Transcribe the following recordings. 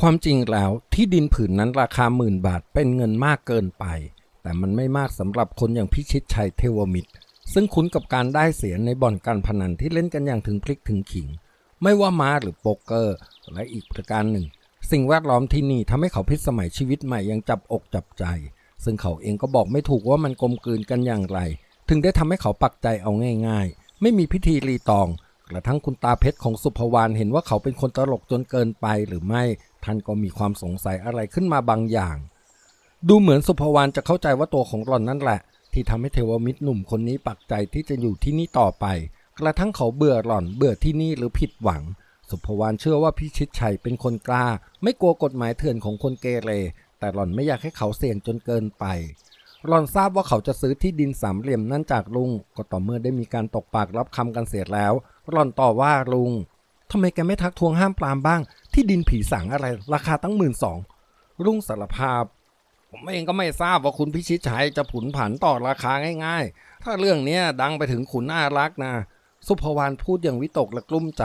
ความจริงแล้วที่ดินผืนนั้นราคาหมื่นบาทเป็นเงินมากเกินไป แต่มันไม่มากสำหรับคนอย่างพิชิตชัยเทวมิตร ซึ่งคุ้นกับการได้เสียในบ่อนการพนันที่เล่นกันอย่างถึงพลิกถึงขิง ไม่ว่าม้าหรือโป๊กเกอร์ และอีกประการหนึ่ง สิ่งแวดล้อมที่นี่ทำให้เขาพิสมัยชีวิตใหม่อยังจับอกจับใจ ซึ่งเขาเองก็บอกไม่ถูกว่ามันกลมกลืนกันอย่างไร ถึงได้ทำให้เขาปักใจเอาง่าย ๆ ไม่มีพิธีรีตองกระทั่งคุณตาเพชรของสุภวานเห็นว่าเขาเป็นคนตลกจนเกินไปหรือไม่ ท่านก็มีความสงสัยอะไรขึ้นมาบางอย่าง ดูเหมือนสุภวานจะเข้าใจว่าตัวของหล่อนนั่นแหละ ที่ทำให้เทวมิตรหนุ่มคนนี้ปักใจที่จะอยู่ที่นี่ต่อไป กระทั่งเขาเบื่อหล่อนเบื่อที่นี่หรือผิดหวัง สุภวานเชื่อว่าพิชิตชัยเป็นคนกล้า ไม่กลัวกฎหมายเถื่อนของคนเกเร แต่หล่อนไม่อยากให้เขาเสี่ยงจนเกินไปหล่อนทราบว่าเขาจะซื้อที่ดินสามเหลี่ยมนั่นจากลุง ก็ต่อเมื่อได้มีการตกปากรับคำกันเสร็จแล้วหล่อนต่อว่าลุง ทำไมแกไม่ทักทวงห้ามปรามบ้าง ที่ดินผีสางอะไร ราคาตั้งหมื่นสองลุงสารภาพ ผมเองก็ไม่ทราบว่าคุณพิชิตชัยจะผุนผันต่อราคาง่าย ๆ ถ้าเรื่องเนี้ดังไปถึงขุนอารักษ์นะ สุภวานพูดอย่างวิตกและกลุ้มใจ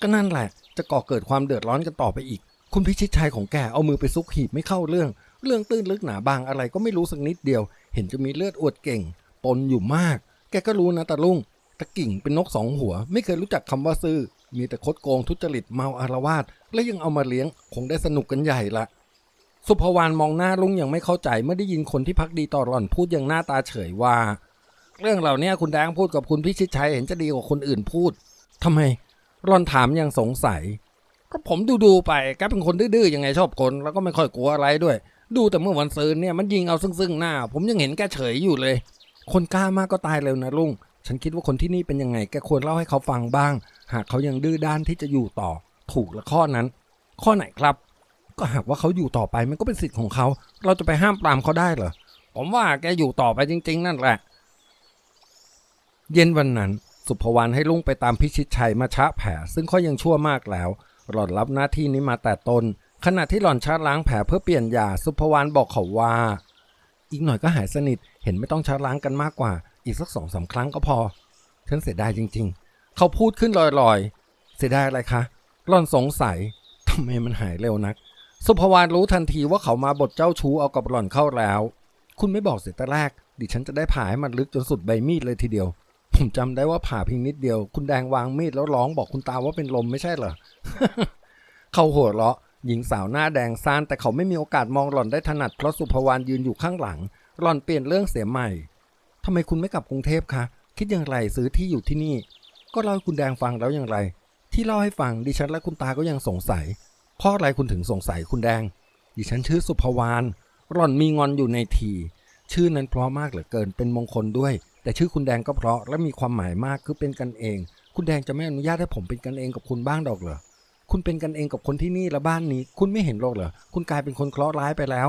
ก็นั่นแหละ จะก่อเกิดความเดือดร้อนกันต่อไปอีก คุณพิชิตชัยของแกเอามือไปซุกหีบไม่เข้าเรื่อง เรื่องตื้นลึกหนาบางอะไรก็ไม่รู้สักนิดเดียว เห็นจะมีเลือดอวดเก่ง ปนอยู่มาก แกก็รู้นะตาลุงตะกิ่งเป็นนกสองหัว ไม่เคยรู้จักคำว่าซื่อ มีแต่คดโกงทุจริตเมาอารวาสและยังเอามาเลี้ยงคงได้สนุกกันใหญ่ละสุภวานมองหน้าลุงอย่างไม่เข้าใจเมื่อได้ยินคนที่พักดีต่อหล่อนพูดอย่างหน้าตาเฉยว่า เรื่องเหล่านี้คุณแดงพูดกับคุณพิชิตชัยเห็นจะดีกว่าคนอื่นพูดทำไมหล่อนถามอย่างสงสัย ก็ผมดูดูๆไปแกเป็นคนดื้อๆยังไงชอบคนแล้วก็ไม่ค่อยกลัวอะไรด้วย ดูแต่เมื่อวันซืนเนี่ยมันยิงเอาซึ่งๆหน้า ผมยังเห็นแกเฉยอยู่เลย คนกล้ามากก็ตายเร็วนะลุง ฉันคิดว่าคนที่นี่เป็นยังไง แกควรเล่าให้เขาฟังบ้าง หากเขายังดื้อด้านที่จะอยู่ต่อ ถูกละข้อนั้น ข้อไหนครับ ก็หากว่าเขาอยู่ต่อไปมันก็เป็นสิทธิ์ของเขา เราจะไปห้ามปรามเขาได้เหรอ ผมว่าแกอยู่ต่อไปจริง ๆ นั่นแหละ เย็นวันนั้น สุภวรรณให้ลุงไปตามพิชิตชัยมาชะแผลซึ่งเขายังชั่วมากแล้ว หล่อนรับหน้าที่นี้มาแต่ตน ขณะที่หล่อนชาล้างแผลเพื่อเปลี่ยนยา สุภวรรณบอกเขาว่า อีกหน่อยก็หายสนิท เห็นไม่ต้องชาล้างกันมากกว่า อีกสักสองสาครั้งก็พอ ฉันเสียดายจริง ๆ เขาพูดขึ้นลอยๆ เสียดายอะไรคะหล่อนสงสัยทำไมมันหายเร็วนัก สุภวรรณรู้ทันทีว่าเขามาบทเจ้าชู้เอากับหล่อนเข้าแล้ว คุณไม่บอกเสียแต่แรก ดิฉันจะได้ผ่าให้มันลึกจนสุดใบมีดเลยทีเดียว ผมจำได้ว่าผ่าเพียงนิดเดียว คุณแดงวางมีดแล้วร้องบอกคุณตาว่าเป็นลมไม่ใช่เหรอ เขาหัวเราะหญิงสาวหน้าแดงซ่านแต่เขาไม่มีโอกาสมองหล่อนได้ถนัดเพราะสุภวรรณยืนอยู่ข้างหลัง หล่อนเปลี่ยนเรื่องเสียใหม่ ทำไมคุณไม่กลับกรุงเทพคะ คิดอย่างไรซื้อที่อยู่ที่นี่ ก็เล่าให้คุณแดงฟังแล้วอย่างไร ที่เล่าให้ฟังดิฉันและคุณตาก็ยังสงสัย เพราะอะไรคุณถึงสงสัยคุณแดง ดิฉันชื่อสุภวานหล่อนมีงอนอยู่ในที ชื่อนั้นเพราะมากเหลือเกินเป็นมงคลด้วย แต่ชื่อคุณแดงก็เพราะและมีความหมายมากคือเป็นกันเอง คุณแดงจะไม่อนุญาตให้ผมเป็นกันเองกับคุณบ้างดอกเหรอ คุณเป็นกันเองกับคนที่นี่และบ้านนี้ คุณไม่เห็นหรอกเหรอ คุณกลายเป็นคนเคราะห์ร้ายไปแล้ว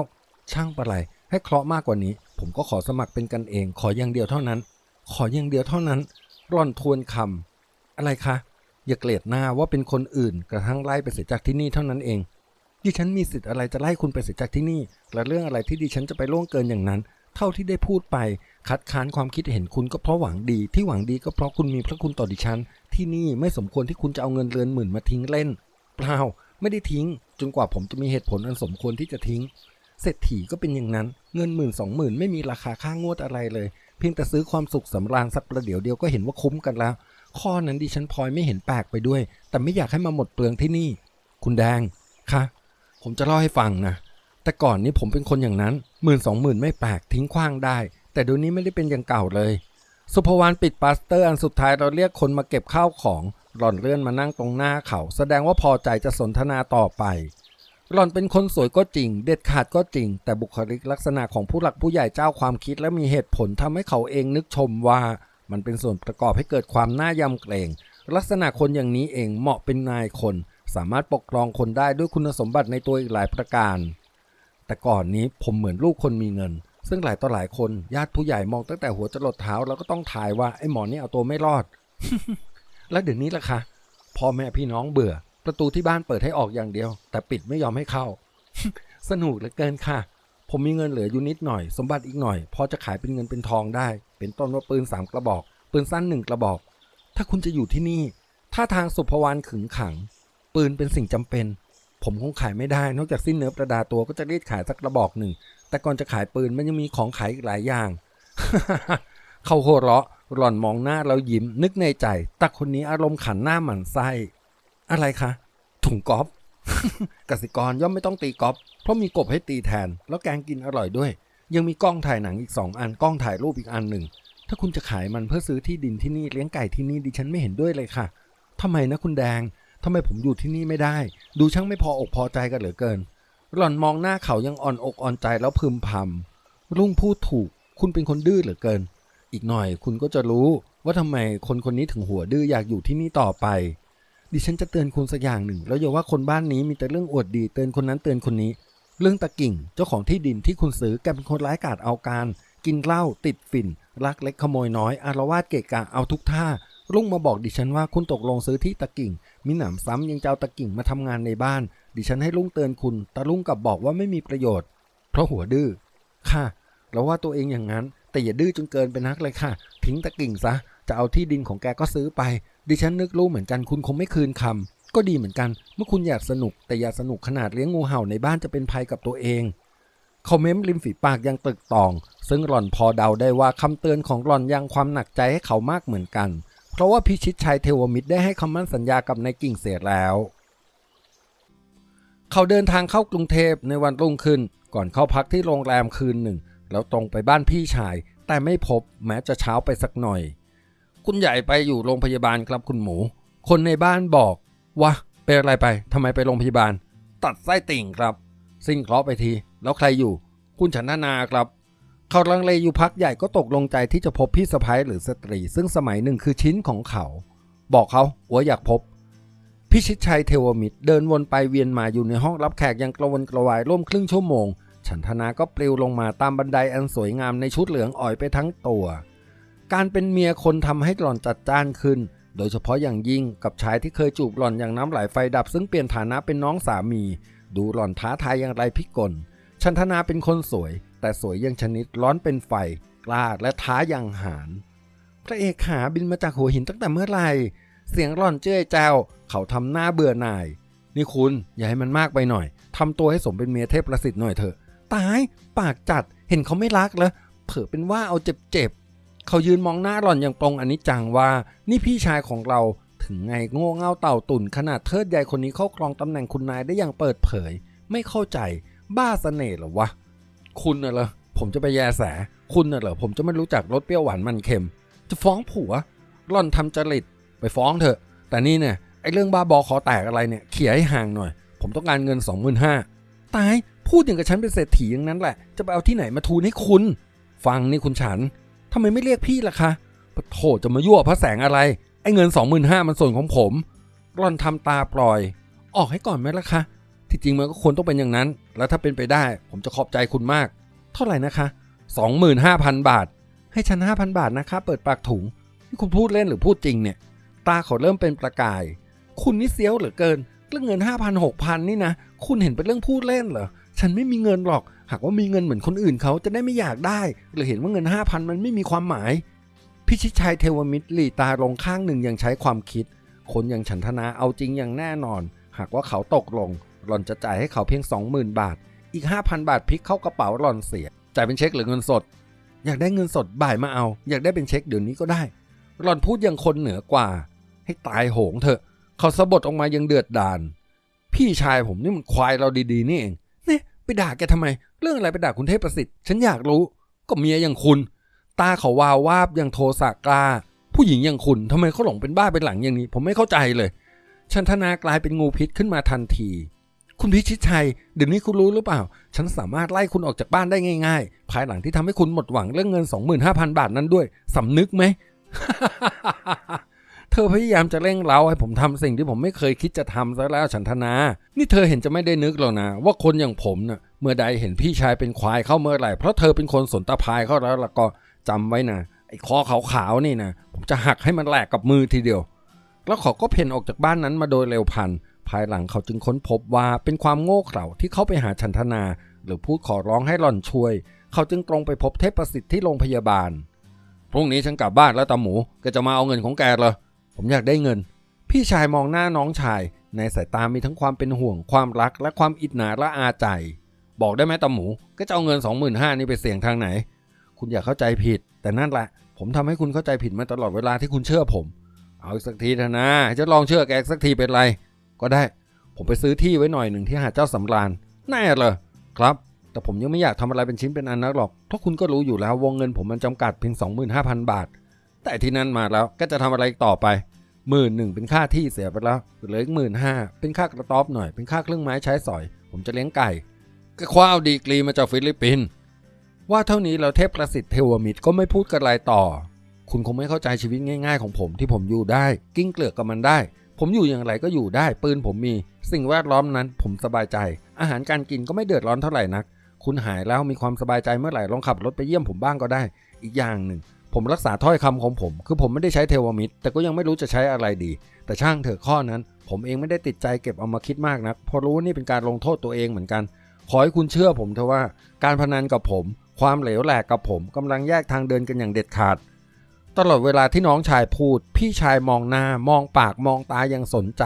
ช่างปะไรให้เคราะห์มากกว่านี้ ผมก็ขอสมัครเป็นกันเอง ขออย่างเดียวเท่านั้น ขออย่างเดียวเท่านั้น ร่อนทวนคำอะไรคะ อย่าเกลียดหน้าว่าเป็นคนอื่น กระทั่งไล่ไปเสียจากที่นี่เท่านั้นเองดิฉันมีสิทธิ์อะไรจะไล่คุณไปเสียจากที่นี่ และเรื่องอะไรที่ดิฉันจะไปล่วงเกินอย่างนั้น เท่าที่ได้พูดไป คัดค้านความคิดเห็นคุณก็เพราะหวังดี ที่หวังดีก็เพราะคุณมีพระคุณต่อดิฉัน ที่นี่ไม่สมควรที่คุณจะเอาเงินเรือนหมื่นมาทิ้งเล่น เปล่า ไม่ได้ทิ้ง จนกว่าผมจะมีเหตุผลอันสมควรที่จะทิ้ง เศรษฐีก็เป็นอย่างนั้น เงินหมื่นสองหมื่นไม่มีราคาค่างวดอะไรเลย เพียงแต่ซื้อความสุขสำราญสักประเดี๋ยวเดียวก็เห็นว่าคุ้มกันแล้ว ข้อนั้นดิฉันพลอยไม่เห็นแปลกไปด้วย แต่ไม่อยากให้มาหมดเปลืองที่นี่ คุณแดงคะผมจะเล่าให้ฟังนะแต่ก่อนนี้ผมเป็นคนอย่างนั้นหมื่นสองหมื่นไม่แปลกทิ้งขว้างได้ แต่เดี๋ยวนี้ไม่ได้เป็นอย่างเก่าเลย สุภวรรณปิดปาสเตอร์อันสุดท้ายเราเรียกคนมาเก็บข้าวของหล่อนเลื่อนมานั่งตรงหน้าเขา แสดงว่าพอใจจะสนทนาต่อไป หล่อนเป็นคนสวยก็จริง เด็ดขาดก็จริง แต่บุคลิกลักษณะของผู้หลักผู้ใหญ่เจ้าความคิดและมีเหตุผลทำให้เขาเองนึกชมว่า มันเป็นส่วนประกอบให้เกิดความน่ายำเกรง ลักษณะคนอย่างนี้เองเหมาะเป็นนายคน สามารถปกครองคนได้ด้วยคุณสมบัติในตัวอีกหลายประการ แต่ก่อนนี้ผมเหมือนลูกคนมีเงิน ซึ่งหลายต่อหลายคนญาติผู้ใหญ่มองตั้งแต่หัวจรดเท้าแล้วก็ต้องทายว่าไอ้หมอนี่เอาตัวไม่รอด แล้วเดี๋ยวนี้ล่ะคะพ่อแม่พี่น้องเบื่อ ประตูที่บ้านเปิดให้ออกอย่างเดียว แต่ปิดไม่ยอมให้เข้า สนุกเหลือเกินค่ะ ผมมีเงินเหลืออยู่นิดหน่อย สมบัติอีกหน่อย พอจะขายเป็นเงินเป็นทองได้ เป็นต้นว่าปืนสามกระบอก ปืนสั้นหนึ่งกระบอก ถ้าคุณจะอยู่ที่นี่ถ้าทางสุภวรรณขึงขัง ปืนเป็นสิ่งจำเป็น ผมคงขายไม่ได้ นอกจากสิ้นเนื้อประดาตัวก็จะรีดขายสักกระบอกหนึ่ง แต่ก่อนจะขายปืนมันยังมีของขายอีกหลายอย่าง เขาหัวเราะหล่อนมองหน้าแล้วยิ้ม นึกในใจตาคนนี้อารมณ์ขันหน้าหมันไส้ อะไรคะ ถุงกอล์ฟกสิกรย่อมไม่ต้องตีกอล์ฟเพราะมีกบให้ตีแทน แล้วแกงกินอร่อยด้วย ยังมีกล้องถ่ายหนังอีกสองอันกล้องถ่ายรูปอีกอันหนึ่ง ถ้าคุณจะขายมันเพื่อซื้อที่ดินที่นี่เลี้ยงไก่ที่นี่ดิฉันไม่เห็นด้วยเลยค่ะทำไมนะคุณแดงทำไมผมอยู่ที่นี่ไม่ได้ ดูช่างไม่พออกพอใจกันเหลือเกิน หล่อนมองหน้าเขายังอ่อนอกอ่อนใจแล้วพึมพำรุ่งพูดถูก คุณเป็นคนดื้อเหลือเกิน อีกหน่อยคุณก็จะรู้ว่าทำไมคนคนนี้ถึงหัวดื้ออยากอยู่ที่นี่ต่อไป ดิฉันจะเตือนคุณสักอย่างหนึ่ง แล้วอย่าว่าคนบ้านนี้มีแต่เรื่องอวดดีเตือนคนนั้นเตือนคนนี้ เรื่องตะกิ่ง เจ้าของที่ดินที่คุณซื้อแกเป็นคนร้ายกาจเอาการ กินเหล้าติดฝิ่นลักเล็กขโมยน้อยอารวาสเกะกะเอาทุกท่า รุ่งมาบอกดิฉันว่าคุณตกลงซื้อที่ตะกิ่ง มีหนำซ้ำยังจะเอาตะกิ่งมาทำงานในบ้าน ดิฉันให้ลุงเตือนคุณแต่ลุงกลับบอกว่าไม่มีประโยชน์ เพราะหัวดื้อค่ะเราว่าตัวเองอย่างนั้น แต่อย่าดื้อจนเกินไปนักเลยค่ะ ทิ้งตะกิ่งซะจะเอาที่ดินของแกก็ซื้อไป ดิฉันนึกรู้เหมือนกันคุณคงไม่คืนคำก็ดีเหมือนกัน เมื่อคุณอยากสนุก แต่อย่าสนุกขนาดเลี้ยงงูเห่าในบ้านจะเป็นภัยกับตัวเองเขาเม้มริมฝีปากยังตึกตอง ซึ่งหล่อนพอเดาได้ว่าคำเตือนของหล่อนยังความหนักใจให้เขามากเหมือนกัน เพราะว่าพิชิตชัยเทวมิตรได้ให้คำมั่นสัญญากับนายกิ่งเสียแล้ว เขาเดินทางเข้ากรุงเทพในวันรุ่งขึ้น ก่อนเข้าพักที่โรงแรมคืนหนึ่ง แล้วตรงไปบ้านพี่ชาย แต่ไม่พบแม้จะเช้าไปสักหน่อย คุณใหญ่ไปอยู่โรงพยาบาลครับคุณหมู คนในบ้านบอกว่าเป็นอะไรไปทำไมไปโรงพยาบาล ตัดไส้ติ่งครับ สิ้นเคราะห์ไปที แล้วใครอยู่ คุณฉันนานาครับ เขาลังเลอยู่พักใหญ่ก็ตกลงใจที่จะพบพี่สะพ้ยหรือสตรี ซึ่งสมัยหนึ่งคือชิ้นของเขา บอกเขาว่าอยากพบพิชิตชัยเทวมิตรเดินวนไปเวียนมาอยู่ในห้องรับแขกยังกระวนกระวายร่วมครึ่งชั่วโมง ฉันทนาก็ปลิวลงมาตามบันไดอันสวยงามในชุดเหลืองอ่อยไปทั้งตัว การเป็นเมียคนทำให้หล่อนจัดจ้านขึ้น โดยเฉพาะอย่างยิ่งกับชายที่เคยจูบหล่อนอย่างน้ำไหลไฟดับ ซึ่งเปลี่ยนฐานะเป็นน้องสามี ดูหล่อนท้าทายอย่างไรพิกลชันทนาเป็นคนสวย แต่สวยยังชนิดร้อนเป็นไฟ กล้าและท้าอย่างหารพระเอกขาบินมาจากหัวหินตั้งแต่เมื่อไหร่ เสียงร่อนเจ้ยแจวเขาทำหน้าเบื่อหน่าย นี่คุณอย่าให้มันมากไปหน่อยทำตัวให้สมเป็นเมียเทพประสิทธิ์หน่อยเถอะ ตาย ปากจัด เห็นเขาไม่รักแล้ว เผลอเป็นว่าเอาเจ็บ เขายืนมองหน้าหล่อนอย่างปรงอนิจจังว่า นี่พี่ชายของเราถึงไงโง่เง่าเต่าตุ่นขนาดเทิดใหญ่คนนี้เข้าครองตำแหน่งคุณนายได้อย่างเปิดเผย ไม่เข้าใจบ้าเสน่ห์หรอวะ คุณน่ะเหรอผมจะไปแยแส คุณน่ะเหรอผมจะไม่รู้จักรสเปรี้ยวหวานมันเค็ม จะฟ้องผัวหล่อนทำจริตไปฟ้องเถอะ แต่นี่เนี่ยไอ้เรื่องบ้าบอคอแตกอะไรเนี่ยเขี่ยให้ห่างหน่อย ผมต้องการเงิน 25,000ตายพูดอย่างกับฉันเป็นเศรษฐีอย่างนั้นแหละ จะไปเอาที่ไหนมาทูนให้คุณ ฟังนี่คุณฉัน ทำไมไม่เรียกพี่ล่ะคะปะโถจะมายั่วพระแสงอะไร ไอ้เงิน25,000มันส่วนของผม ร่อนทำตาปล่อย ออกให้ก่อนไหมล่ะคะ ที่จริงมันก็ควรต้องเป็นอย่างนั้น แล้วถ้าเป็นไปได้ ผมจะขอบใจคุณมาก เท่าไหร่นะคะ25,000บาท ให้ฉัน5,000บาทนะคะ เปิดปากถุง นี่คุณพูดเล่นหรือพูดจริงเนี่ย ตาเขาเริ่มเป็นประกาย คุณนี่เซียวเหลือเกิน เรื่องเงิน5,000 6,000นี่นะ คุณเห็นเป็นเรื่องพูดเล่นเหรอ ฉันไม่มีเงินหรอก หากว่ามีเงินเหมือนคนอื่นเขาจะได้ไม่อยากได้ หรือเห็นว่าเงิน 5,000 มันไม่มีความหมาย พิชิตชัยเทวมิตรหลีตาลงข้างหนึ่งยังใช้ความคิด คนอย่างฉันทนาเอาจริงอย่างแน่นอน หากว่าเขาตกลง หล่อนจะจ่ายให้เขาเพียง 20,000 บาท อีก 5,000 บาทพลิกเข้ากระเป๋าหล่อนเสีย จ่ายเป็นเช็คหรือเงินสด อยากได้เงินสดบ่ายมาเอา อยากได้เป็นเช็คเดี๋ยวนี้ก็ได้ หล่อนพูดอย่างคนเหนือกว่า ให้ตายโหงเถอะ เขาสะบดออกมายังเดือดดาลพี่ชายผมนี่มันควายเราดีๆนี่เอง ไปด่าแกทำไม เรื่องอะไรไปด่าคุณเทพประสิทธิ์ ฉันอยากรู้ ก็เมียอย่างคุณ ตาเขาวาววาบอย่างโทสะกลา ผู้หญิงอย่างคุณทำไมเขาหลงเป็นบ้าเป็นหลังอย่างนี้ ผมไม่เข้าใจเลย ชันทนากลายเป็นงูพิษขึ้นมาทันที คุณพิชิตชัยเดี๋ยวนี้คุณรู้หรือเปล่า ฉันสามารถไล่คุณออกจากบ้านได้ง่าย ๆ ภายหลังที่ทำให้คุณหมดหวังเรื่องเงิน 25,000 บาทนั้นด้วยสำนึกไหม เธอพยายามจะเร่งเร้าให้ผมทำสิ่งที่ผมไม่เคยคิดจะทำซะแล้วฉันทนา นี่เธอเห็นจะไม่ได้นึกหรอกนะ ว่าคนอย่างผมเนะ่ะเมื่อใดเห็นพี่ชายเป็นควายเข้าเมื่อไหร่ เพราะเธอเป็นคนสนตะพายเข้าแล้วล้วก็จำไว้นะไอ้คอขาวๆนี่นะผมจะหักให้มันแหลกกับมือทีเดียว แล้วเขาก็เพ่นออกจากบ้านนั้นมาโดยเร็วพันภายหลังเขาจึงค้นพบว่าเป็นความโง่เขลาที่เข้าไปหาชันทนา หรือพูดขอร้องให้หล่อนช่วย เขาจึงตรงไปพบเทพประสิทธิ์ที่โรงพยาบาลพรุ่งนี้ฉันกลับบ้านแล้วตาหมูแกจะมาเอาเงินของแกเหรอ ผมอยากได้เงิน พี่ชายมองหน้าน้องชาย ในสายตามีทั้งความเป็นห่วงความรักและความอิจฉาละอาใจ บอกได้ไหมตาหมู ก็จะเอาเงิน 25,000นี่ไปเสี่ยงทางไหน คุณอย่าเข้าใจผิด แต่นั่นแหละ ผมทำให้คุณเข้าใจผิดมาตลอดเวลาที่คุณเชื่อผม เอาอีกสักทีเถอะนะจะลองเชื่อแกสักทีเป็นไร ก็ได้ ผมไปซื้อที่ไว้หน่อยหนึ่งที่หาดเจ้าสำราญแน่เลยครับแต่ผมยังไม่อยากทำอะไรเป็นชิ้นเป็นอันนักหรอกเพราะคุณก็รู้อยู่แล้ววงเงินผมมันจำกัดเพียง25,000 บาท แต่ที่นั่นมาแล้วก็จะทำอะไรอีกต่อไปหมื่นหนึ่งเป็นค่าที่เสียไปแล้วเหลืออีกหมื่นห้าเป็นค่ากระต๊อบหน่อยเป็นค่าเครื่องไม้ใช้สอย ผมจะเลี้ยงไก่ ก็คว้าเอาดีกรีมาจากฟิลิปปินส์ว่าเท่านี้เราเทพประสิทธิ์เทวมิตรก็ไม่พูดกันอะไรต่อ คุณคงไม่เข้าใจชีวิตง่าย ๆ ของผมที่ผมอยู่ได้ กิ้งเกลือกกับมันได้ ผมอยู่อย่างไรก็อยู่ได้ ปืนผมมี สิ่งแวดล้อมนั้น ผมสบายใจ อาหารการกินก็ไม่เดือดร้อนเท่าไหร่นัก คุณหายแล้วมีความสบายใจเมื่อไหร่ลองขับรถไปเยี่ยมผมบ้างก็ได้ อีกอย่างหนึ่ง ผมรักษาถ้อยคำของผม คือผมไม่ได้ใช้เทวมิตร แต่ก็ยังไม่รู้จะใช้อะไรดี แต่ช่างเถอะข้อนั้น ผมเองไม่ได้ติดใจเก็บเอามาคิดมากนักเพราะรู้ว่านี่เป็นการลงโทษตัวเองเหมือนกัน ขอให้คุณเชื่อผมเถอะว่า การพนันกับผม ความเหลวแหลกกับผมกำลังแยกทางเดินกันอย่างเด็ดขาด ตลอดเวลาที่น้องชายพูด พี่ชายมองหน้า มองปากมองตาอย่างสนใจ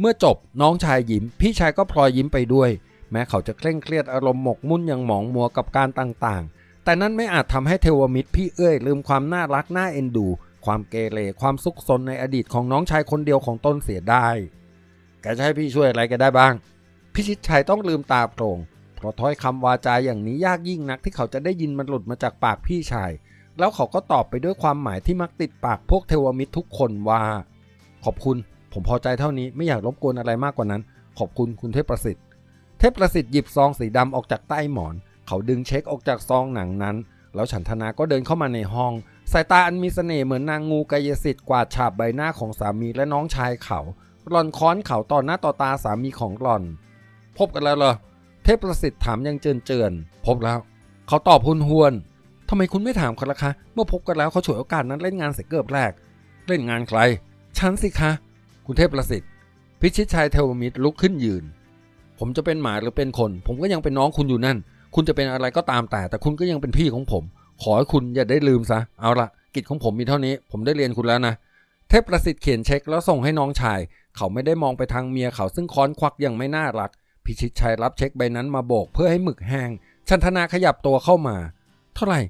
เมื่อจบน้องชายยิ้ม พี่ชายก็พลอยยิ้มไปด้วย แม้เขาจะเคร่งเครียดอารมณ์หมกมุ่นอย่างหมองมัวกับการต่างๆ แต่นั่นไม่อาจทำให้เทวมิตรพี่เอ้ยลืมความน่ารักน่าเอ็นดู ความเกเรความซุกซนในอดีตของน้องชายคนเดียวของตนเสียได้ แกจะให้พี่ช่วยอะไรแกได้บ้าง พิชิตชัยต้องลืมตาโปร่งเพราะถ้อยคำวาจาอย่างนี้ยากยิ่งนักที่เขาจะได้ยินมันหลุดมาจากปากพี่ชาย แล้วเขาก็ตอบไปด้วยความหมายที่มักติดปากพวกเทวมิตรทุกคนว่า ขอบคุณผมพอใจเท่านี้ไม่อยากรบกวนอะไรมากกว่านั้น ขอบคุณคุณเทพประสิทธิ์ เทพประสิทธิ์หยิบซองสีดำออกจากใต้หมอน เขาดึงเช็คออกจากซองหนังนั้น แล้วฉันทนาก็เดินเข้ามาในห้อง สายตาอันมีเสน่ห์เหมือนนางงูกายสิทธิ์กวาดฉาบใบหน้าของสามีและน้องชายเขาหล่อนค้อนเขาต่อหน้าต่อตาสามีของหล่อน พบกันแล้วเหรอเทพประสิทธิ์ถามยังเจินเจินๆพบแล้ว เขาตอบหุนหวนทำไมคุณไม่ถามเขาล่ะคะ เมื่อพบกันแล้วเขาฉวยโอกาสนั้นเล่นงานเสยเกือบแรก เล่นงานใครฉันสิคะ คุณเทพประสิทธิ์ พิชิตชัยเทวมิตรลุกขึ้นยืน ผมจะเป็นหมาหรือเป็นคน ผมก็ยังเป็นน้องคุณอยู่นั่น คุณจะเป็นอะไรก็ตามแต่ แต่คุณก็ยังเป็นพี่ของผม ขอให้คุณอย่าได้ลืมซะ เอาละกิจของผมมีเท่านี้ ผมได้เรียนคุณแล้วนะ เทพประสิทธิ์เขียนเช็คแล้วส่งให้น้องชาย เขาไม่ได้มองไปทางเมียเขาซึ่งค้อนควักอย่างไม่น่ารัก พิชิตชัยรับเช็คใบนั้นมาโบกเพื่อให้หมึกแห้ง ชันธนาขยับตัวเข้ามา เท่าไหร่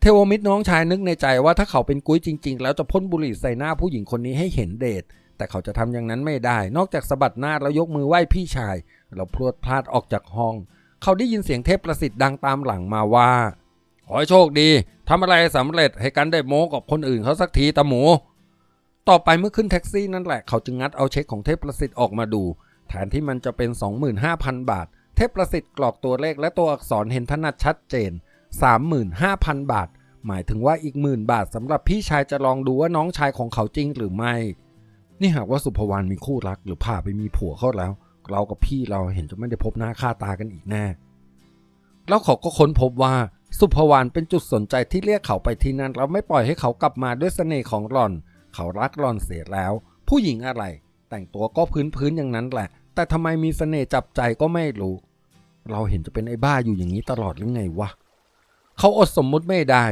เทวมิตรน้องชายนึกในใจว่าถ้าเขาเป็นกุ้ยจริง ๆ แล้วจะพ่นบุหรี่ใส่หน้าผู้หญิงคนนี้ให้เห็นเดชแต่เขาจะทำอย่างนั้นไม่ได้ นอกจากสะบัดหน้าแล้วยกมือไหว้พี่ชายแล้วพรวดพลาดออกจากห้อง เขาได้ยินเสียงเทพประสิทธิ์ดังตามหลังมาว่า ขอให้โชคดีทำอะไรสำเร็จให้กันได้โม้กับคนอื่นเขาสักทีตาหมู ต่อไปเมื่อขึ้นแท็กซี่นั่นแหละเขาจึงงัดเอาเช็คของเทพประสิทธิ์ออกมาดูแทนที่มันจะเป็น 25,000 บาท เทพประสิทธิ์กรอกตัวเลขและตัวอักษรเห็นถนัดชัดเจน 35,000 บาท หมายถึงว่าอีกหมื่นบาทสำหรับพี่ชายจะลองดูว่าน้องชายของเขาจริงหรือไม่ นี่หากว่าสุภวรรณมีคู่รักหรือพาไปมีผัวเขาแล้ว เรากับพี่เราเห็นจะไม่ได้พบหน้าค่าตากันอีกแน่ แล้วเขาก็ค้นพบว่าสุภวรรณเป็นจุดสนใจที่เรียกเขาไปที่นั่นแล้วไม่ปล่อยให้เขากลับมาด้วยเสน่ห์ของหล่อน เขารักหล่อนเสียแล้ว ผู้หญิงอะไร แต่งตัวก็พื้นๆอย่างนั้นแหละ แต่ทำไมมีเสน่ห์จับใจก็ไม่รู้ เราเห็นจะเป็นไอ้บ้าอยู่อย่างนี้ตลอดหรือไงวะเขาอดสมมุติไม่ได้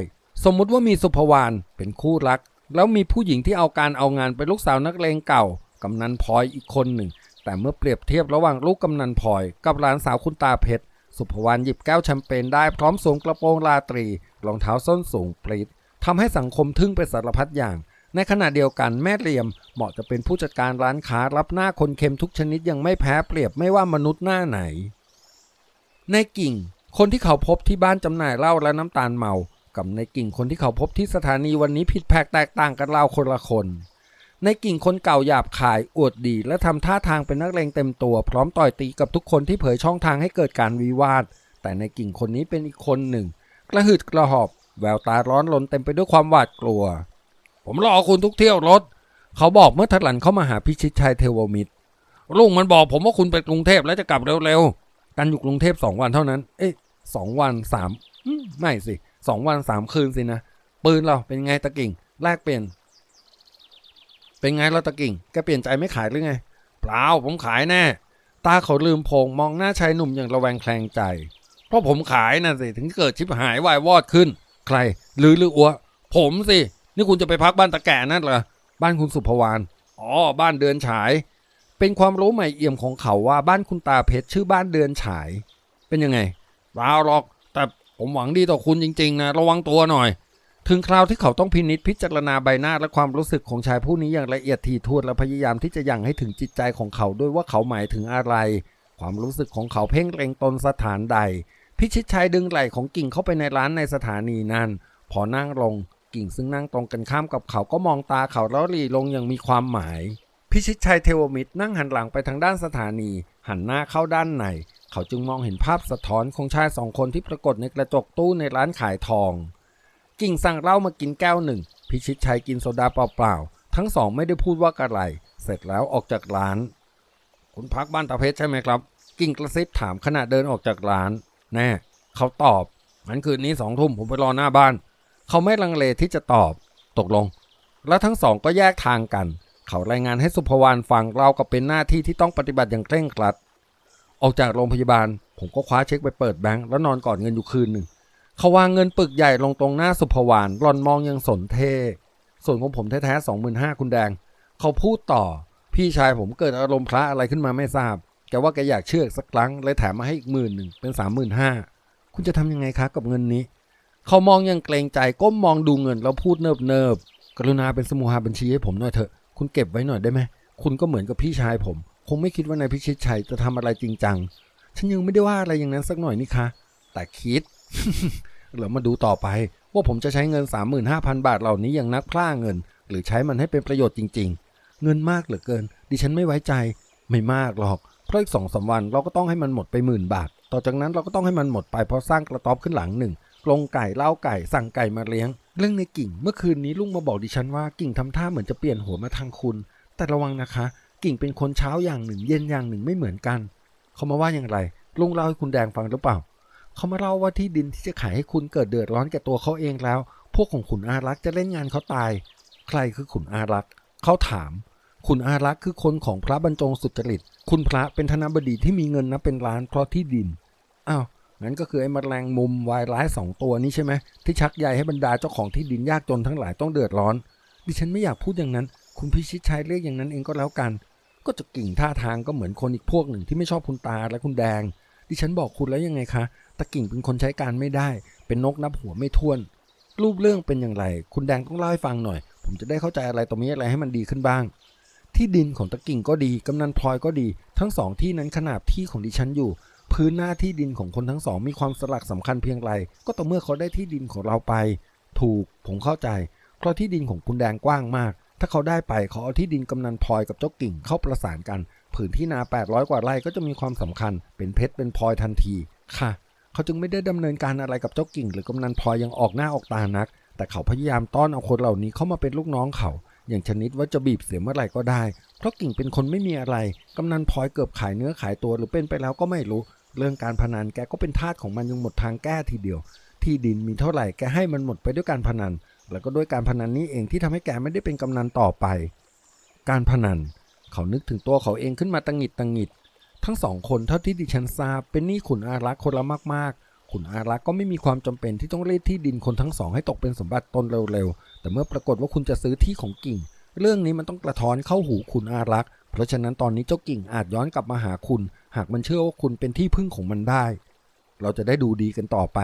สมมุติว่ามีสุภวรรณเป็นคู่รัก แล้วมีผู้หญิงที่เอาการเอางานเป็นลูกสาวนักเลงเก่ากำนันพลอยอีกคนหนึ่ง แต่เมื่อเปรียบเทียบระหว่างลูกกำนันพลอยกับหลานสาวคุณตาเพชร สุภวรรณหยิบแก้วแชมเปญได้พร้อมสวมกระโปรงราตรี รองเท้าส้นสูงปรีดทำให้สังคมทึ่งไปสารพัดอย่าง ในขณะเดียวกันแม่เรียมเหมาะจะเป็นผู้จัดการร้านค้ารับหน้าคนเค็มทุกชนิดยังไม่แพ้เปรียบไม่ว่ามนุษย์หน้าไหน ในกิ่ง คนที่เขาพบที่บ้านจำหน่ายเหล้าและน้ำตาลเมา กับในกิ่งคนที่เขาพบที่สถานีวันนี้ผิดแผกแตกต่างกันราวคนละคน ในกิ่งคนเก่าหยาบขายอวดดี และทำท่าทางเป็นนักเลงเต็มตัว พร้อมต่อยตีกับทุกคนที่เผยช่องทางให้เกิดการวิวาท แต่ในกิ่งคนนี้เป็นอีกคนหนึ่ง กระหืดกระหอบ แววตาร้อนรนเต็มไปด้วยความหวาดกลัว ผมรอคุณทุกเที่ยวรถ เขาบอกเมื่อทัดหลันเข้ามาหาพิชิตชัยเทวมิตรลุงมันบอกผมว่าคุณไปกรุงเทพแล้วจะกลับเร็วๆกันอยู่กรุงเทพสองวันเท่านั้น เอ๊ะสองวันสามอืมไม่สิสองวันสามคืนสินะปืนเราเป็นไงตะกิ่งแลกเปลี่ยน เป็นไงเราตะกิ่งแกเปลี่ยนใจไม่ขายหรือไง เปล่าผมขายแน่ ตาเขาลืมโพงมองหน้าชายหนุ่มอย่างระแวงแคลงใจ เพราะผมขายน่ะสิถึงเกิดชิบหายวายวอดขึ้น ใคร หรือหรืออัว ผมสิ นี่คุณจะไปพักบ้านตะแก่นั่นเหรอ บ้านคุณสุภวานอ๋อ บ้านเดือนฉาย เป็นความรู้ใหม่เอี่ยมของเขาว่าบ้านคุณตาเพชรชื่อบ้านเดือนฉาย เป็นยังไงเปล่าหรอก แต่ผมหวังดีต่อคุณจริง ๆ นะ ระวังตัวหน่อย ถึงคราวที่เขาต้องพินิจพิจารณาใบหน้าและความรู้สึกของชายผู้นี้อย่างละเอียดถี่ถ้วนและพยายามที่จะยังให้ถึงจิตใจของเขาด้วยว่าเขาหมายถึงอะไร ความรู้สึกของเขาเพ่งเล็งตนสถานใด พิชิตชัยดึงไหล่ของกิ่งเข้าไปในร้านในสถานีนั้น พอนั่งลงกิ่งซึ่งนั่งตรงกันข้ามกับเขาก็มองตาเขาแล้วหลีลงอย่างมีความหมาย พิชิตชัยเทวมิตรนั่งหันหลังไปทางด้านสถานี หันหน้าเข้าด้านใน เขาจึงมองเห็นภาพสะท้อนของชายสองคนที่ปรากฏในกระจกตู้ในร้านขายทอง กิ่งสั่งเหล้ามากินแก้วหนึ่ง พิชิตชัยกินโซดาเปล่าๆ ทั้งสองไม่ได้พูดว่าอะไร เสร็จแล้วออกจากร้าน คุณพักบ้านตาเพชรใช่ไหมครับ กิ่งกระซิบถามขณะเดินออกจากร้าน แน่ เขาตอบงั้นคืนนี้สองทุ่มผมไปรอหน้าบ้าน เขาไม่ลังเลที่จะตอบ ตกลง แล้วทั้งสองก็แยกทางกัน เขารายงานให้สุภวานฟังเรากับเป็นหน้าที่ที่ต้องปฏิบัติอย่างเคร่งครัด ออกจากโรงพยาบาล ผมก็คว้าเช็คไปเปิดแบงค์แล้วนอนกอดเงินอยู่คืนหนึ่ง เขาวางเงินปึกใหญ่ลงตรงหน้าสุภวานหลอนมองยังสนเท ส่วนของผมแท้ๆสองหมื่นห้าคุณแดง เขาพูดต่อ พี่ชายผมเกิดอารมณ์พระอะไรขึ้นมาไม่ทราบ แกว่าแกอยากเชื่อสักครั้งเลยแถมมาให้อีกหมื่นหนึ่งเป็นสามหมื่นห้าคุณจะทำยังไงคะกับเงินนี้ เขามองยังเกรงใจก้มมองดูเงินแล้วพูดเนิบเนิบกรุณาเป็นสมุหาบัญชีให้ผมหน่อยเถอะ คุณเก็บไว้หน่อยได้ไหมคุณก็เหมือนกับพี่ชายผม คงไม่คิดว่านายพิชิตชัยจะทำอะไรจริงจัง ฉันยังไม่ได้ว่าอะไรอย่างนั้นสักหน่อยนี่คะ แต่คิด เหลือมาดูต่อไป ว่าผมจะใช้เงิน 35,000 บาทเหล่านี้อย่างนักพล่าเงิน หรือใช้มันให้เป็นประโยชน์จริง ๆ เงินมากเหลือเกิน ดิฉันไม่ไว้ใจไม่มากหรอกเพราะอีกสองสามวันเราก็ต้องให้มันหมดไปหมื่นบาท ต่อจากนั้นเราก็ต้องให้มันหมดไปเพราะสร้างกระต๊อบขึ้นหลังหนึ่งกรงไก่เล้าไก่สั่งไก่มาเลี้ยง เรื่องในกิ่ง เมื่อคืนนี้ลุงมาบอกดิฉันว่ากิ่งทำท่าเหมือนจะเปลี่ยนหัวมาทางคุณ แต่ระวังนะคะ กิ่งเป็นคนเช้าอย่างหนึ่ง เย็นอย่างหนึ่งไม่เหมือนกัน เขามาว่าอย่างไรลุงเล่าให้คุณแดงฟังหรือเปล่า เขามาเล่าว่าที่ดินที่จะขายให้คุณเกิดเดือดร้อนแก่ตัวเขาเองแล้ว พวกของขุนอารักษ์จะเล่นงานเขาตาย ใครคือขุนอารักษ์เขาถาม ขุนอารักษ์คือคนของพระบรรจงสุจริต คุณพระเป็นธนบดีที่มีเงินนับเป็นล้านเพราะที่ดิน อ้าวงั้นก็คือไอ้มแมลงมุมวายร้ายสองตัวนี้ใช่ไหมที่ชักใยให้บรรดาเจ้าของที่ดินยากจนทั้งหลายต้องเดือดร้อน ดิฉันไม่อยากพูดอย่างนั้น คุณพิชิตชัยเรียกอย่างนั้นเองก็แล้วกัน ก็จะกิ่งท่าทางก็เหมือนคนอีกพวกหนึ่งที่ไม่ชอบคุณตาและคุณแดง ดิฉันบอกคุณแล้วยังไงคะตะกิ่งเป็นคนใช้การไม่ได้ เป็นนกนับหัวไม่ท้วน รูปเรื่องเป็นอย่างไร คุณแดงต้องเล่าให้ฟังหน่อย ผมจะได้เข้าใจอะไรตรงนี้อะไรให้มันดีขึ้นบ้าง ที่ดินของตะกิ่งก็ดีกำนันพลอยก็ดี ทั้งสองที่นั้นขนาบที่ของดิฉันอยู่ พื้นหน้าที่ดินของคนทั้งสอง มีความสลักสำคัญเพียงไร ก็ต่อเมื่อเขาได้ที่ดินของเราไป ถูกผมเข้าใจ เพราะที่ดินของคุณแดงกว้างมาก ถ้าเขาได้ไปเขาเอาที่ดินกำนันพลอยกับเจ้ากิ่งเข้าประสานกันผืนที่นา 800 กว่าไร่ก็จะมีความสำคัญ เป็นเพชร เป็นพลอยทันที ค่ะ เขาจึงไม่ได้ดำเนินการอะไรกับเจ้ากิ่ง หรือกำนันพลอยยังออกหน้าออกตานัก แต่เขาพยายามต้อนเอาคนเหล่านี้เข้ามาเป็นลูกน้องเขา อย่างชนิดว่าจะบีบเสียเมื่อไหร่ก็ได้ เพราะกิ่งเป็นคนไม่มีอะไร กำนันพลอยเกือบขายเนื้อขายตัวหรือเป็นไปแล้วก็ไม่รู้ เรื่องการพนันแกก็เป็นทาสของมันยังหมดทางแก้ทีเดียว ที่ดินมีเท่าไหร่แกให้มันหมดไปด้วยการพนัน แล้วก็ด้วยการพนันนี้เองที่ทำให้แกไม่ได้เป็นกำนันต่อไป การพนัน เขานึกถึงตัวเขาเองขึ้นมาตังหิดตังหิด ทั้งสองคนเท่าที่ดิฉันทราบเป็นหนี้ขุนอารักษ์คนละมากๆขุนอารักษ์ก็ไม่มีความจำเป็นที่ต้องเรีดที่ดินคนทั้งสองให้ตกเป็นสมบัติตนเร็วๆ แต่เมื่อปรากฏว่าคุณจะซื้อที่ของกิ่ง เรื่องนี้มันต้องกระท้อนเข้าหูขุนอารักษ์เพราะฉะนั้นตอนนี้เจ้ากิ่งอาจย้อนกลับมาหาคุณ หากมันเชื่อว่าคุณเป็นที่พึ่งของมันได้ เราจะได้ดูดีกันต่อไป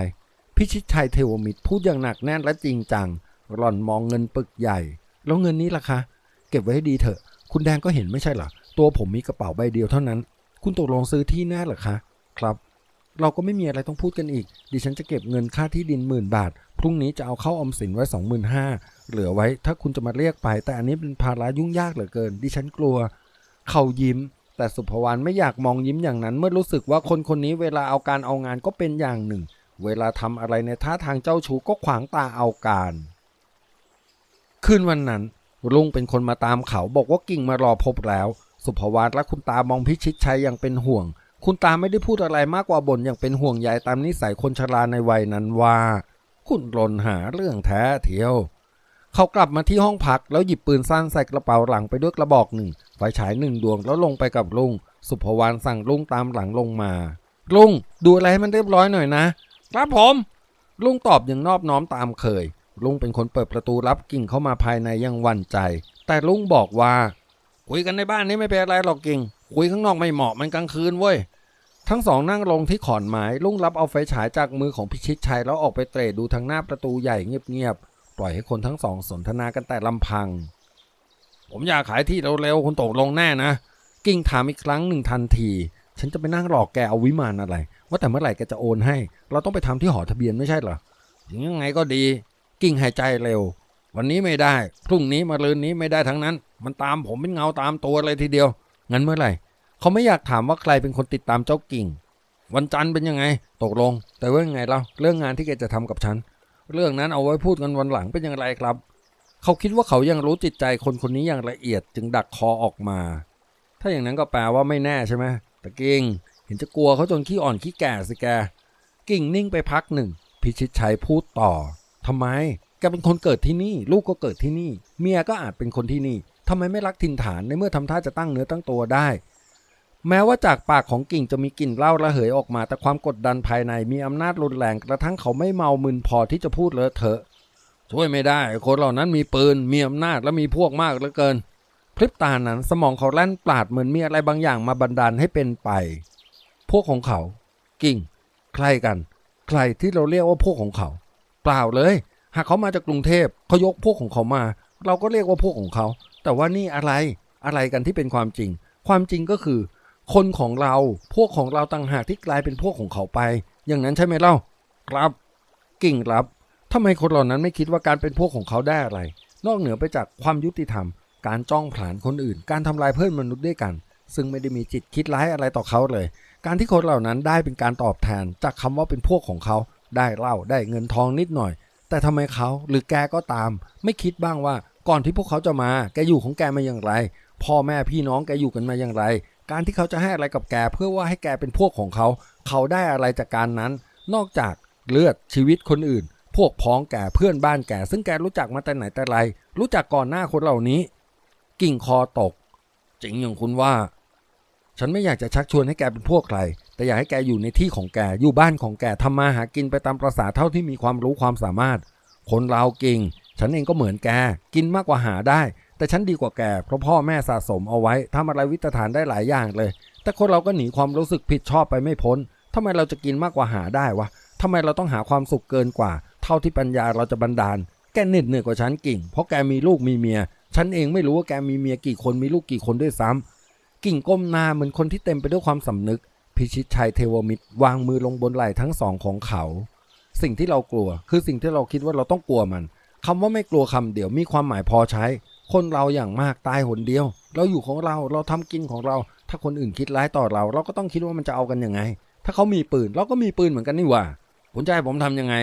พิชิตชัยเทวมิตรพูดอย่างหนักแน่นและจริงจังหล่อนมองเงินปึกใหญ่ แล้วเงินนี้ล่ะคะ เก็บไว้ให้ดีเถอะ คุณแดงก็เห็นไม่ใช่หรอตัวผมมีกระเป๋าใบเดียวเท่านั้น คุณตกลงซื้อที่แน่หรอคะ ครับ เราก็ไม่มีอะไรต้องพูดกันอีก ดิฉันจะเก็บเงินค่าที่ดินหมื่นบาท พรุ่งนี้จะเอาเข้าออมสินไว้สองหมื่นห้าเหลือไว้ถ้าคุณจะมาเรียกไป แต่อันนี้เป็นภาระยุ่งยากเหลือเกิน ดิฉันกลัว เขายิ้ม แต่สุภวรรณไม่อยากมองยิ้มอย่างนั้น เมื่อรู้สึกว่าคนคนนี้เวลาเอาการเอางานก็เป็นอย่างหนึ่ง เวลาทำอะไรในท่าทางเจ้าชู้ก็ขวางตาเอาการคืนวันนั้นลุงเป็นคนมาตามเขาบอกว่ากิ่งมารอพบแล้ว สุภวัตและคุณตามองพิชิตชัยอย่างเป็นห่วง คุณตาไม่ได้พูดอะไรมากกว่าบ่นอย่างเป็นห่วงใยตามนิสัยคนชราในวัยนั้นว่า คุณรนหาเรื่องแท้เที่ยว เขากลับมาที่ห้องพักแล้วหยิบปืนสั้นใส่กระเป๋าหลังไปด้วยกระบอกหนึ่งไฟฉายหนึ่งดวงแล้วลงไปกับลุง สุภวรรณสั่งลุงตามหลังลงมา ลุงดูอะไรให้มันเรียบร้อยหน่อยนะ ครับผม ลุงตอบอย่างนอบน้อมตามเคย ลุงเป็นคนเปิดประตูรับกิ่งเข้ามาภายในยังวันใจ แต่ลุงบอกว่า คุยกันในบ้านนี้ไม่เป็นไรหรอกกิ่ง คุยข้างนอกไม่เหมาะมันกลางคืนเว้ย ทั้งสองนั่งลงที่ขอนไม้ลุงรับเอาไฟฉายจากมือของพิชิตชัยแล้วออกไปเตร่ดูทางหน้าประตูใหญ่เงียบๆ ปล่อยให้คนทั้งสองสนทนากันแต่ลำพัง ผมอยากขายที่เร็วๆคุณตกลงแน่นะ กิ่งถามอีกครั้งหนึ่งทันที ฉันจะไปนั่งหลอกแกเอาวิมานอะไร ว่าแต่เมื่อไหร่แกจะโอนให้ เราต้องไปทำที่หอทะเบียนไม่ใช่เหรอยังไงก็ดี กิ่งหายใจเร็ว วันนี้ไม่ได้ พรุ่งนี้มาลืนนี้ไม่ได้ทั้งนั้น มันตามผมเป็นเงาตามตัวเลยทีเดียว งั้นเมื่อไหร่ เขาไม่อยากถามว่าใครเป็นคนติดตามเจ้ากิ่ง วันจันทร์เป็นยังไง ตกลง แต่ว่ายังไงเราเรื่องงานที่แกจะทำกับฉัน เรื่องนั้นเอาไว้พูดกันวันหลังเป็นอย่างไรครับ เขาคิดว่าเขายังรู้จิตใจคนคนนี้อย่างละเอียดจึงดักคอออกมา ถ้าอย่างนั้นก็แปลว่าไม่แน่ใช่ไหมแต่กิ่งเห็นจะกลัวเขาจนขี้อ่อนขี้แก่สิแก กิ่งนิ่งไปพักหนึ่งพิชิตชัยพูดต่อทำไม แกเป็นคนเกิดที่นี่ ลูกก็เกิดที่นี่ เมียก็อาจเป็นคนที่นี่ทำไมไม่รักถิ่นฐานในเมื่อทำท่าจะตั้งเนื้อตั้งตัวได้ แม้ว่าจากปากของกิ่งจะมีกลิ่นเหล้าระเหยออกมา แต่ความกดดันภายในมีอำนาจรุนแรงกระทั่งเขาไม่เมามึนพอที่จะพูดเลอะเทอะ ช่วยไม่ได้ คนเหล่านั้นมีปืนมีอำนาจและมีพวกมากเหลือเกินพริบตานั้นสมองเขาแล่นปราดเหมือนมีอะไรบางอย่างมาบันดาลให้เป็นไป พวกของเขา กิ่ง ใครกัน ใครที่เราเรียกว่าพวกของเขา เปล่าเลย หากเขามาจากกรุงเทพเขายกพวกของเขามา เราก็เรียกว่าพวกของเขา แต่ว่านี่อะไรอะไรกันที่เป็นความจริง ความจริงก็คือ คนของเราพวกของเราต่างหากที่กลายเป็นพวกของเขาไป อย่างนั้นใช่ไหมเล่า ครับกิ่งรับทำไมคนเหล่านั้นไม่คิดว่าการเป็นพวกของเขาได้อะไร นอกเหนือไปจากความยุติธรรม การจ้องผลาญคนอื่น การทำลายเพื่อนมนุษย์ด้วยกัน ซึ่งไม่ได้มีจิตคิดร้ายอะไรต่อเขาเลย การที่คนเหล่านั้นได้เป็นการตอบแทนจากคำว่าเป็นพวกของเขา ได้เหล้าได้เงินทองนิดหน่อย แต่ทำไมเขาหรือแกก็ตาม ไม่คิดบ้างว่าก่อนที่พวกเขาจะมา แกอยู่ของแกมาอย่างไร พ่อแม่พี่น้องแกอยู่กันมาอย่างไร การที่เขาจะให้อะไรกับแกเพื่อว่าให้แกเป็นพวกของเขา เขาได้อะไรจากการนั้น นอกจากเลือดชีวิตคนอื่น พวกพ้องแก่เพื่อนบ้านแก่ซึ่งแกรู้จักมาแต่ไหนแต่ไร รู้จักก่อนหน้าคนเหล่านี้ กิ่งคอตกจริงอย่างคุณว่า ฉันไม่อยากจะชักชวนให้แกเป็นพวกใคร แต่อยากให้แกอยู่ในที่ของแก อยู่บ้านของแกทำมาหากินไปตามประษาเท่าที่มีความรู้ความสามารถ คนเรากิ่ง ฉันเองก็เหมือนแก กินมากกว่าหาได้ แต่ฉันดีกว่าแก เพราะพ่อแม่สะสมเอาไว้ทำอะไรวิตฐานได้หลายอย่างเลย แต่คนเราก็หนีความรู้สึกผิดชอบไปไม่พ้นทำไมเราจะกินมากกว่าหาได้วะทำไมเราต้องหาความสุขเกินกว่า เท่าที่ปัญญาเราจะบันดาล แกเหน็ดเหนื่อยกว่าฉันกิ่ง เพราะแกมีลูกมีเมีย ฉันเองไม่รู้ว่าแกมีเมียกี่คนมีลูกกี่คนด้วยซ้ำ กิ่งก้มหน้าเหมือนคนที่เต็มไปด้วยความสำนึก พิชิตชัยเทวมิตรวางมือลงบนไหล่ทั้งสองของเขา สิ่งที่เรากลัว คือสิ่งที่เราคิดว่าเราต้องกลัวมันคำว่าไม่กลัวคำเดียวมีความหมายพอใช้ คนเราอย่างมากตายหนเดียว เราอยู่ของเราเราทำกินของเรา ถ้าคนอื่นคิดร้ายต่อเรา เราก็ต้องคิดว่ามันจะเอากันยังไง ถ้าเขามีปืนเราก็มีปืนเหมือนกันนี่หว่าคุณจะให้ผมทำยังไง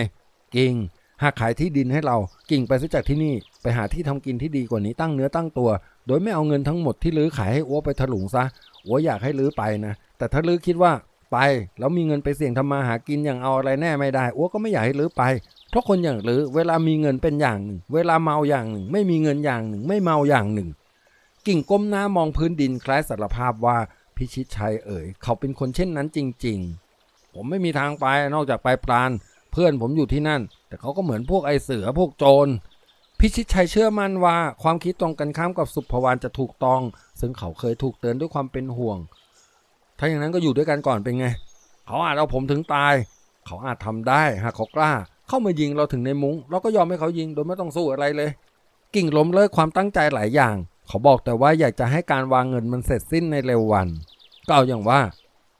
กิ่งหากขายที่ดินให้เรากิ่งไปซื้อจากที่นี่ ไปหาที่ทำกินที่ดีกว่านี้ตั้งเนื้อตั้งตัว โดยไม่เอาเงินทั้งหมดที่ลื้อขายให้อ้วไปถลุงซะอ้วอยากให้ลื้อไปนะ แต่ถ้าลื้อคิดว่าไปแล้วมีเงินไปเสี่ยงทำมาหากินอย่างเอาอะไรแน่ไม่ได้อ้วก็ไม่อยากให้ลื้อไปเพราะคนอย่างลื้อเวลามีเงินเป็นอย่างหนึ่ง เวลาเมาอย่างหนึ่ง ไม่มีเงินอย่างหนึ่ง ไม่เมาอย่างหนึ่ง กิ่งก้มหน้ามองพื้นดินคล้ายสารภาพว่าพิชิตชัยเอ๋ยเขาเป็นคนเช่นนั้นจริง ๆ ผมไม่มีทางไปนอกจากไปปราณเพื่อนผมอยู่ที่นั่น แต่เขาก็เหมือนพวกไอเสือพวกโจร พิชิตชัยเชื่อมั่นว่าความคิดตรงกันข้ามกับสุภวรรณจะถูกต้อง ซึ่งเขาเคยถูกเตือนด้วยความเป็นห่วง ถ้าอย่างนั้นก็อยู่ด้วยกันก่อนเป็นไง เขาอาจเอาผมถึงตาย เขาอาจทำได้หากเขากล้า เข้ามายิงเราถึงในมุง้ง เราก็ยอมให้เขายิงโดยไม่ต้องสู้อะไรเลย กิ่งล้มเลิกความตั้งใจหลายอย่าง เขาบอกแต่ว่าอยากจะให้การวางเงินมันเสร็จสิ้นในเร็ววันก็เอาอย่างว่า